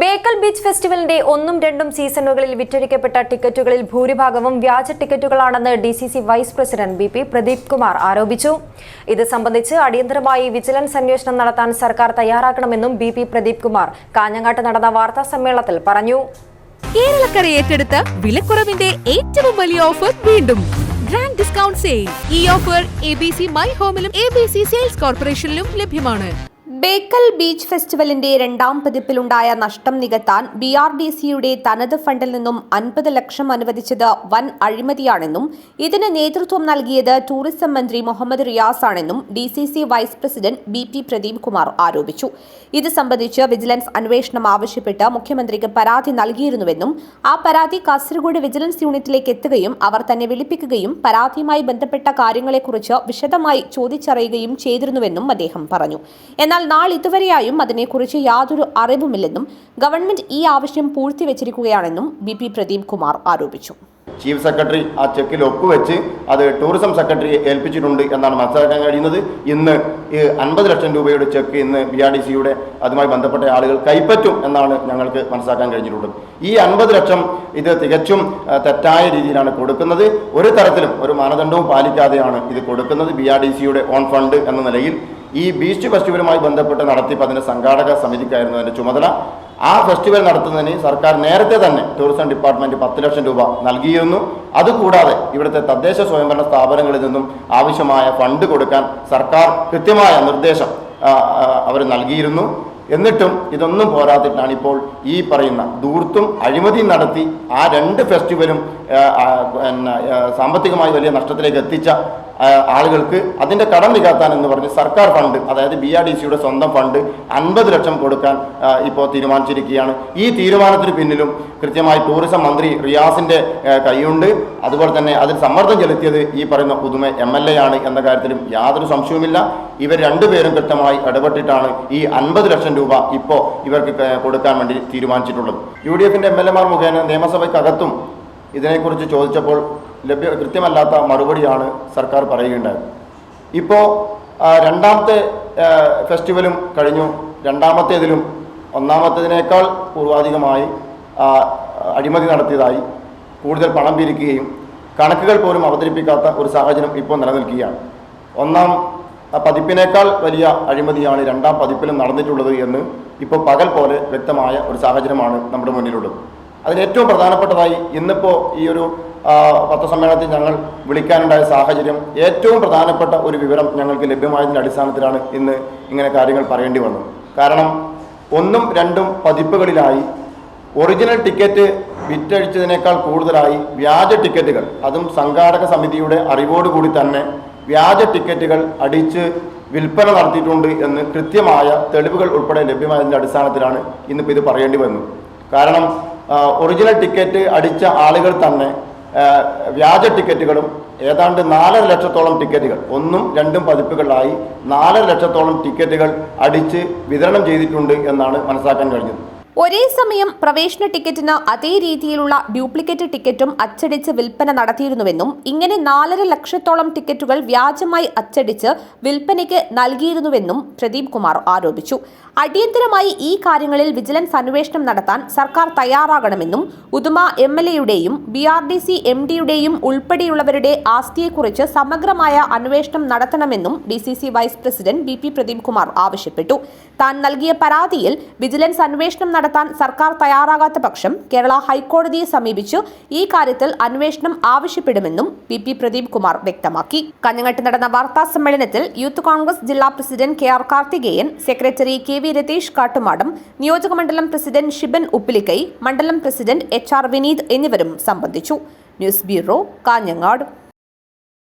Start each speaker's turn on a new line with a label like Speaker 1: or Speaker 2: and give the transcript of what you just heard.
Speaker 1: Bekal beach ഫെസ്റ്റിവലിന്റെ ഒന്നും രണ്ടും സീസണുകളിൽ വിറ്റഴിക്കപ്പെട്ട ടിക്കറ്റുകളിൽ ഭൂരിഭാഗവും വ്യാജ ടിക്കറ്റുകളാണെന്ന് D C C vice president B P Pradeep Kumar ആരോപിച്ചു. ഇത് സംബന്ധിച്ച് അടിയന്തരമായി വിജിലൻസ് അന്വേഷണം നടത്താൻ സർക്കാർ തയ്യാറാക്കണമെന്നും ബി പി പ്രദീപ് കുമാർ കാഞ്ഞങ്ങാട്ട് നടന്ന വാർത്താ സമ്മേളനത്തിൽ പറഞ്ഞു.
Speaker 2: കേരളക്കര ഏറ്റെടുത്ത വിലക്കുറവിന്റെ ഏറ്റവും വലിയ ഓഫർ വീണ്ടും. Grand discount sale. ഈ offer A B C my ഹോമിലും A B C sales കോർപ്പറേഷനിലും ലഭ്യമാണ്.
Speaker 3: ബേക്കൽ ബീച്ച് ഫെസ്റ്റിവലിന്റെ രണ്ടാം പതിപ്പിലുണ്ടായ നഷ്ടം നികത്താൻ ബി ആർ ഡി സിയുടെ തനത് ഫണ്ടിൽ നിന്നും അൻപത് ലക്ഷം അനുവദിച്ചത് വൻ അഴിമതിയാണെന്നും ഇതിന് നേതൃത്വം നൽകിയത് ടൂറിസം മന്ത്രി മുഹമ്മദ് റിയാസ് ആണെന്നും D C C vice president B P Pradeep Kumar ആരോപിച്ചു. ഇത് സംബന്ധിച്ച് വിജിലൻസ് അന്വേഷണം ആവശ്യപ്പെട്ട് മുഖ്യമന്ത്രിക്ക് പരാതി നൽകിയിരുന്നുവെന്നും ആ പരാതി കാസർഗോഡ് വിജിലൻസ് യൂണിറ്റിലേക്ക് എത്തുകയും അവർ തന്നെ വിളിപ്പിക്കുകയും പരാതിയുമായി ബന്ധപ്പെട്ട കാര്യങ്ങളെക്കുറിച്ച് വിശദമായി ചോദിച്ചറിയുകയും ചെയ്തിരുന്നുവെന്നും അദ്ദേഹം പറഞ്ഞു. എന്നാൽ നാളിതുവരെയായും അതിനെക്കുറിച്ച് യാതൊരു അറിവുമില്ലെന്നും ഗവൺമെന്റ് ഈ ആവശ്യം പൂഴ്ത്തിവെച്ചിരിക്കുകയാണെന്നും ബി പി പ്രദീപ് കുമാർ ആരോപിച്ചു.
Speaker 4: ചീഫ് സെക്രട്ടറി ആ ചെക്കിൽ ഒപ്പുവെച്ച് അത് ടൂറിസം സെക്രട്ടറിയെ ഏൽപ്പിച്ചിട്ടുണ്ട് എന്നാണ് മനസ്സിലാക്കാൻ കഴിയുന്നത്. ഇന്ന് ഈ അൻപത് ലക്ഷം രൂപയുടെ ചെക്ക് ഇന്ന് ബി ആർ ഡി സിയുടെ അതുമായി ബന്ധപ്പെട്ട ആളുകൾ കൈപ്പറ്റും എന്നാണ് ഞങ്ങൾക്ക് മനസ്സിലാക്കാൻ കഴിഞ്ഞിട്ടുള്ളത്. ഈ അൻപത് ലക്ഷം ഇത് തികച്ചും തെറ്റായ രീതിയിലാണ് കൊടുക്കുന്നത്. ഒരു തരത്തിലും ഒരു മാനദണ്ഡവും പാലിക്കാതെയാണ് ഇത് കൊടുക്കുന്നത് ബി ആർ ഡി സിയുടെ ഓൺ ഫണ്ട് എന്ന നിലയിൽ. ഈ ബീച്ച് ഫെസ്റ്റിവലുമായി ബന്ധപ്പെട്ട് നടത്തിയപ്പോൾ അതിന്റെ സംഘാടക സമിതിക്കായിരുന്നു അതിന്റെ ചുമതല. ആ ഫെസ്റ്റിവൽ നടത്തുന്നതിന് സർക്കാർ നേരത്തെ തന്നെ ടൂറിസം ഡിപ്പാർട്ട്മെന്റ് പത്ത് ലക്ഷം രൂപ നൽകിയിരുന്നു. അതുകൂടാതെ ഇവിടുത്തെ തദ്ദേശ സ്വയംഭരണ സ്ഥാപനങ്ങളിൽ നിന്നും ആവശ്യമായ ഫണ്ട് കൊടുക്കാൻ സർക്കാർ കൃത്യമായ നിർദ്ദേശം അവർ നൽകിയിരുന്നു. എന്നിട്ടും ഇതൊന്നും പോരാത്തിട്ടാണ് ഇപ്പോൾ ഈ പറയുന്ന ദൂർത്തും അഴിമതിയും നടത്തി ആ രണ്ട് ഫെസ്റ്റിവലും പിന്നെ സാമ്പത്തികമായി വലിയ നഷ്ടത്തിലേക്ക് എത്തിച്ച ആളുകൾക്ക് അതിന്റെ കടം നികത്താൻ എന്ന് പറഞ്ഞ് സർക്കാർ ഫണ്ട് അതായത് ബി ആർ ഡി സിയുടെ സ്വന്തം ഫണ്ട് അൻപത് ലക്ഷം കൊടുക്കാൻ ഇപ്പോൾ തീരുമാനിച്ചിരിക്കുകയാണ്. ഈ തീരുമാനത്തിന് പിന്നിലും കൃത്യമായി ടൂറിസം മന്ത്രി റിയാസിന്റെ കൈയുണ്ട്. അതുപോലെ തന്നെ അതിൽ സമ്മർദ്ദം ചെലുത്തിയത് ഈ പറയുന്ന പുതുമ എം എൽ എ ആണ് എന്ന കാര്യത്തിലും യാതൊരു സംശയവുമില്ല. ഇവർ രണ്ടുപേരും കൃത്യമായി ഇടപെട്ടിട്ടാണ് ഈ അൻപത് ലക്ഷം രൂപ ഇപ്പോൾ ഇവർക്ക് കൊടുക്കാൻ വേണ്ടി തീരുമാനിച്ചിട്ടുള്ളത്. യു ഡി എഫിന്റെ എം എൽ എമാർ മുഖേന നിയമസഭയ്ക്കകത്തും ഇതിനെക്കുറിച്ച് ചോദിച്ചപ്പോൾ ലഭ്യ കൃത്യമല്ലാത്ത മറുപടിയാണ് സർക്കാർ പറയുകയുണ്ടായത്. ഇപ്പോൾ രണ്ടാമത്തെ ഫെസ്റ്റിവലും കഴിഞ്ഞു. രണ്ടാമത്തേതിലും ഒന്നാമത്തേതിനേക്കാൾ പൂർവാധികമായി അഴിമതി നടത്തിയതായി കൂടുതൽ പണം പിരിക്കുകയും കണക്കുകൾ പോലും അവതരിപ്പിക്കാത്ത ഒരു സാഹചര്യം ഇപ്പോൾ നിലനിൽക്കുകയാണ്. ഒന്നാം പതിപ്പിനേക്കാൾ വലിയ അഴിമതിയാണ് രണ്ടാം പതിപ്പിലും നടന്നിട്ടുള്ളത് എന്ന് ഇപ്പോൾ പകൽ പോലെ വ്യക്തമായ ഒരു സാഹചര്യമാണ് നമ്മുടെ മുന്നിലുള്ളത്. അതിൽ ഏറ്റവും പ്രധാനപ്പെട്ടതായി ഇന്നിപ്പോൾ ഈ ഒരു പത്രസമ്മേളനത്തിൽ ഞങ്ങൾ വിളിക്കാനുണ്ടായ സാഹചര്യം ഏറ്റവും പ്രധാനപ്പെട്ട ഒരു വിവരം ഞങ്ങൾക്ക് ലഭ്യമായതിന്റെ അടിസ്ഥാനത്തിലാണ് ഇന്ന് ഇങ്ങനെ കാര്യങ്ങൾ പറയേണ്ടി വന്നത്. കാരണം ഒന്നും രണ്ടും പതിപ്പുകളിലായി ഒറിജിനൽ ടിക്കറ്റ് വിറ്റഴിച്ചതിനേക്കാൾ കൂടുതലായി വ്യാജ ടിക്കറ്റുകൾ അതും സംഘാടക സമിതിയുടെ അറിവോടുകൂടി തന്നെ വ്യാജ ടിക്കറ്റുകൾ അടിച്ച് വിൽപ്പന നടത്തിയിട്ടുണ്ട് എന്ന് കൃത്യമായ തെളിവുകൾ ഉൾപ്പെടെ ലഭ്യമായതിന്റെ അടിസ്ഥാനത്തിലാണ് ഇന്നിപ്പോൾ ഇത് പറയേണ്ടി വന്നു. കാരണം ഒറിജിനൽ ടിക്കറ്റ് അടിച്ച ആളുകൾ തന്നെ വ്യാജ ടിക്കറ്റുകളും ഏതാണ്ട് നാലര ലക്ഷത്തോളം ടിക്കറ്റുകൾ ഒന്നും രണ്ടും പതിപ്പുകളിലായി നാലര ലക്ഷത്തോളം ടിക്കറ്റുകൾ അടിച്ച് വിതരണം ചെയ്തിട്ടുണ്ട് എന്നാണ് മനസ്സിലാക്കാൻ കഴിഞ്ഞത്.
Speaker 3: ഒരേ സമയം പ്രവേശന ടിക്കറ്റിന് അതേ രീതിയിലുള്ള ഡ്യൂപ്ലിക്കേറ്റ് ടിക്കറ്റും അച്ചടിച്ച് വിൽപ്പന നടത്തിയിരുന്നുവെന്നും ഇങ്ങനെ നാലര ലക്ഷത്തോളം ടിക്കറ്റുകൾ വ്യാജമായി അച്ചടിച്ച് വിൽപ്പനയ്ക്ക് നൽകിയിരുന്നുവെന്നും പ്രദീപ് കുമാർ ആരോപിച്ചു. അടിയന്തരമായി ഈ കാര്യങ്ങളിൽ വിജിലൻസ് അന്വേഷണം നടത്താൻ സർക്കാർ തയ്യാറാകണമെന്നും ഉദുമ എം എൽ എയുടെയും B R D C M ഡിയുടെയും ഉൾപ്പെടെയുള്ളവരുടെ ആസ്തിയെക്കുറിച്ച് സമഗ്രമായ അന്വേഷണം നടത്തണമെന്നും D C C vice president B P Pradeep Kumar ആവശ്യപ്പെട്ടു. താൻ നൽകിയ പരാതിയിൽ വിജിലൻസ് അന്വേഷണം നടത്താൻ സർക്കാർ തയ്യാറാകാത്ത പക്ഷം കേരള ഹൈക്കോടതിയെ സമീപിച്ചു ഈ കാര്യത്തിൽ അന്വേഷണം ആവശ്യപ്പെടുമെന്നും പി പി പ്രദീപ് കുമാർ വ്യക്തമാക്കി. കഞ്ഞങ്ങട്ട് നടന്ന വാർത്താ സമ്മേളനത്തിൽ യൂത്ത് കോൺഗ്രസ് ജില്ലാ president K R Karthikeyan secretary K V Ratheesh Kattumadam നിയോജകമണ്ഡലം പ്രസിഡന്റ് ഷിബൻ ഉപ്പിലിക്കൈ മണ്ഡലം പ്രസിഡന്റ് എച്ച് ആർ വിനീത് എന്നിവരും സംബന്ധിച്ചു. News bureau Kanhangad.